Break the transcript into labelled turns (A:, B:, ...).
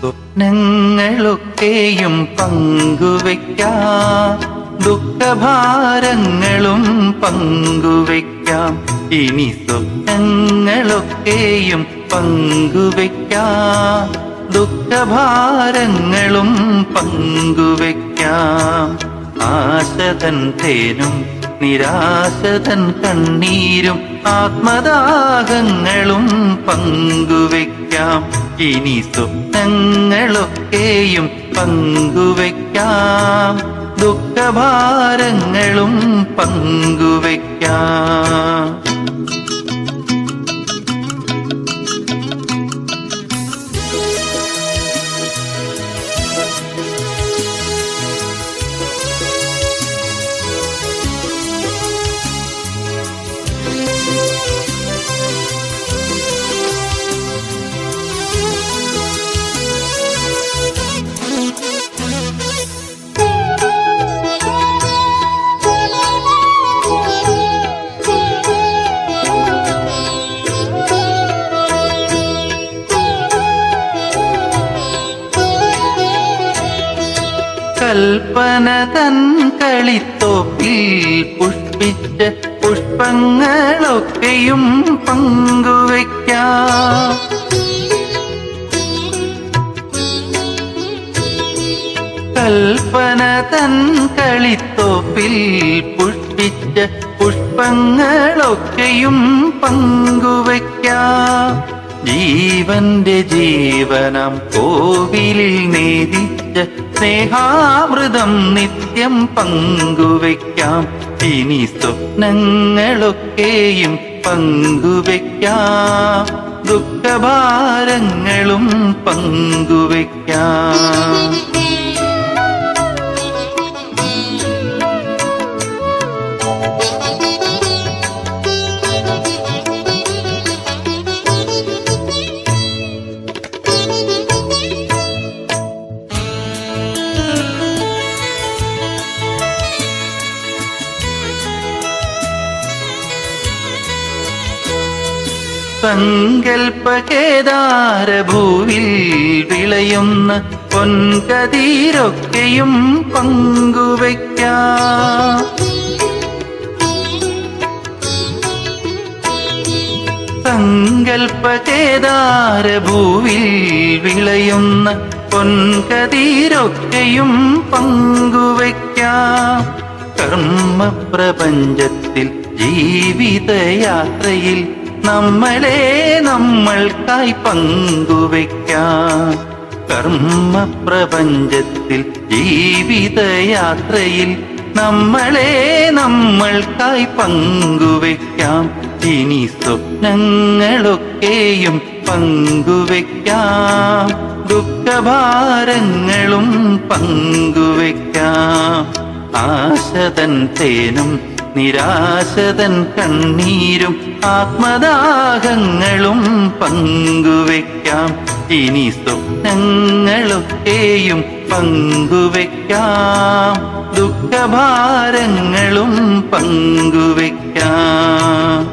A: സ്വപ്നങ്ങളൊക്കെയും പങ്കുവയ്ക്കാം. ദുഃഖഭാരങ്ങളും പങ്കുവയ്ക്കാം. ഇനി സ്വപ്നങ്ങളൊക്കെയും പങ്കുവയ്ക്കാം. ദുഃഖഭാരങ്ങളും പങ്കുവയ്ക്കാം. ആശതൻ തേനും നിരാശതൻ കണ്ണീരും ആത്മദാഹങ്ങളും പങ്കുവെക്കാം. ഇനി സ്വപ്നങ്ങളൊക്കെയും പങ്കുവെക്കാം. ദുഃഖഭാരങ്ങളും പങ്കുവയ്ക്കാം കൽപ്പന തൻ കളിത്തോപ്പിൽ പുഷ്പിച്ച പുഷ്പങ്ങളൊക്കെയും പങ്കുവയ്ക്കാം. കൽപ്പന തൻ കളിത്തോപ്പിൽ പുഷ്പിച്ച പുഷ്പങ്ങളൊക്കെയും പങ്കുവയ്ക്കാം. ജീവന്റെ ജീവനം കോവിലിൽ നേദിച്ച സ്നേഹാമൃതം നിത്യം പങ്കുവെക്കാം ഇനി സ്വപ്നങ്ങളൊക്കെയും പങ്കുവെക്കാം ദുഃഖഭാരങ്ങളും പങ്കുവയ്ക്കാം. സങ്കൽപ്പകേദാരഭൂവിൽ വിളയുന്ന പൊൻകതിരൊക്കെയും പങ്കുവയ്ക്കാം. സങ്കൽപ്പകേദാരഭൂവിൽ വിളയുന്ന പൊൻകതിരൊക്കെയും പങ്കുവയ്ക്കാം. കർമ്മപ്രപഞ്ചത്തിൽ ജീവിതയാത്രയിൽ നമ്മളെ നമ്മൾക്കായി പങ്കുവയ്ക്കാം. കർമ്മപ്രപഞ്ചത്തിൽ ജീവിതയാത്രയിൽ നമ്മളെ നമ്മൾക്കായി പങ്കുവയ്ക്കാം. ഇനി സ്വപ്നങ്ങളൊക്കെയും പങ്കുവയ്ക്കാം. ദുഃഖഭാരങ്ങളും പങ്കുവയ്ക്കാം. ആശതൻ തേനും നിരാശതൻ കണ്ണീരും ആത്മദാഹങ്ങളും പങ്കുവെക്കാം. ഇനി സ്വപ്നങ്ങളൊക്കെയും പങ്കുവെക്കാം. ദുഃഖഭാരങ്ങളും പങ്കുവയ്ക്കാം